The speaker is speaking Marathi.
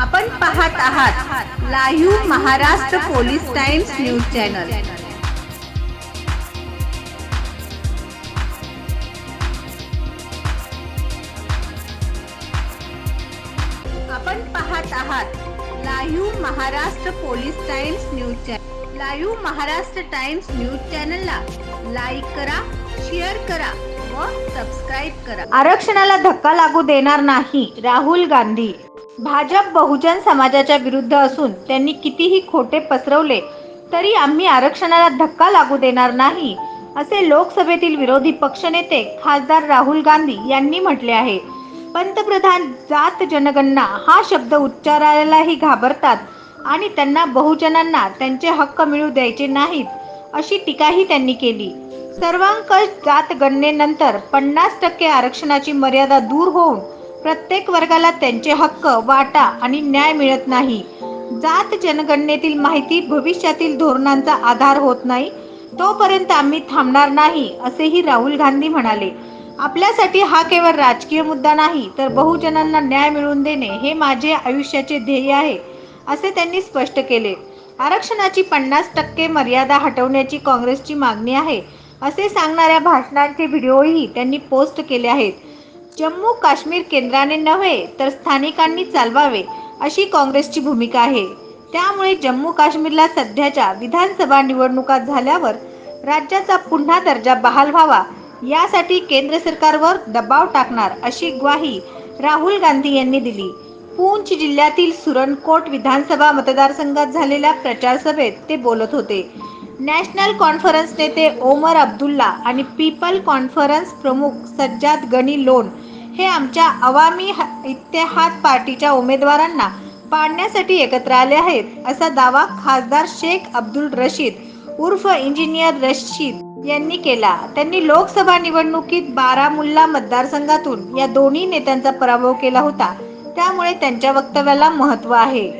आपण पाहत आहात live Maharashtra police times news channel. आपण पाहत आहात live Maharashtra police times news channel live Maharashtra times news चॅनलला लाईक करा शेअर करा व सबस्क्राईब करा. आरक्षणाला धक्का लागू देणार नाही राहुल गांधी. भाजप बहुजन समाजाच्या विरुद्ध असून त्यांनी कितीही खोटे पसरवले तरी आम्ही आरक्षणाला धक्का लागू देणार नाही असे लोकसभेतील विरोधी पक्षनेते खासदार राहुल गांधी यांनी म्हटले आहे. पंतप्रधान जात जनगणना हा शब्द उच्चारायलाही घाबरतात आणि त्यांना बहुजनांना त्यांचे हक्क मिळू द्यायचे नाहीत अशी टीकाही त्यांनी केली. सर्वांकष जात गणनेनंतर पन्नास टक्के आरक्षणाची मर्यादा दूर होऊन प्रत्येक वर्गाला त्यांचे हक्क वाटा आणि न्याय मिळत नाही. जात जनगणनेतील माहिती भविष्यातील धोरणांचा आधार होत नाही. तोपर्यंत आम्ही थांबणार नाही असेही राहुल गांधी म्हणाले. आपल्यासाठी हा केवळ राजकीय मुद्दा नाही तर बहुजनांना न्याय मिळवून देणे हे माझे आयुष्याचे ध्येय आहे असे त्यांनी स्पष्ट केले. आरक्षणाची पन्नास टक्के मर्यादा हटवण्याची काँग्रेसची मागणी आहे असे सांगणाऱ्या भाषणांचे व्हिडिओही त्यांनी पोस्ट केले आहेत. जम्मू काश्मीर केंद्राने नव्हे तर स्थानिकांनी चालवावे अशी काँग्रेसची भूमिका आहे. त्यामुळे जम्मू काश्मीरला सध्याच्या विधानसभा निवडणुका झाल्यावर राज्याचा पुन्हा दर्जा बहाल व्हावा यासाठी केंद्र सरकारवर दबाव टाकणार अशी ग्वाही राहुल गांधी यांनी दिली. पूंछ जिल्ह्यातील सुरणकोट विधानसभा मतदारसंघात झालेल्या प्रचार सभेत ते बोलत होते. नॅशनल कॉन्फरन्स नेते ओमर अब्दुल्ला आणि पीपल कॉन्फरन्स प्रमुख सज्जाद गनी लोन हे आमच्या अवामी ह- इत्तेहाद पार्टीच्या उमेदवारांना पाडण्यासाठी एकत्र आले आहेत असा दावा खासदार शेख अब्दुल रशीद उर्फ इंजिनियर रशीद यांनी केला. त्यांनी लोकसभा निवडणुकीत बारामुल्ला मतदारसंघातून या दोन्ही नेत्यांचा पराभव केला होता. त्यामुळे त्यांच्या वक्तव्याला महत्त्व आहे.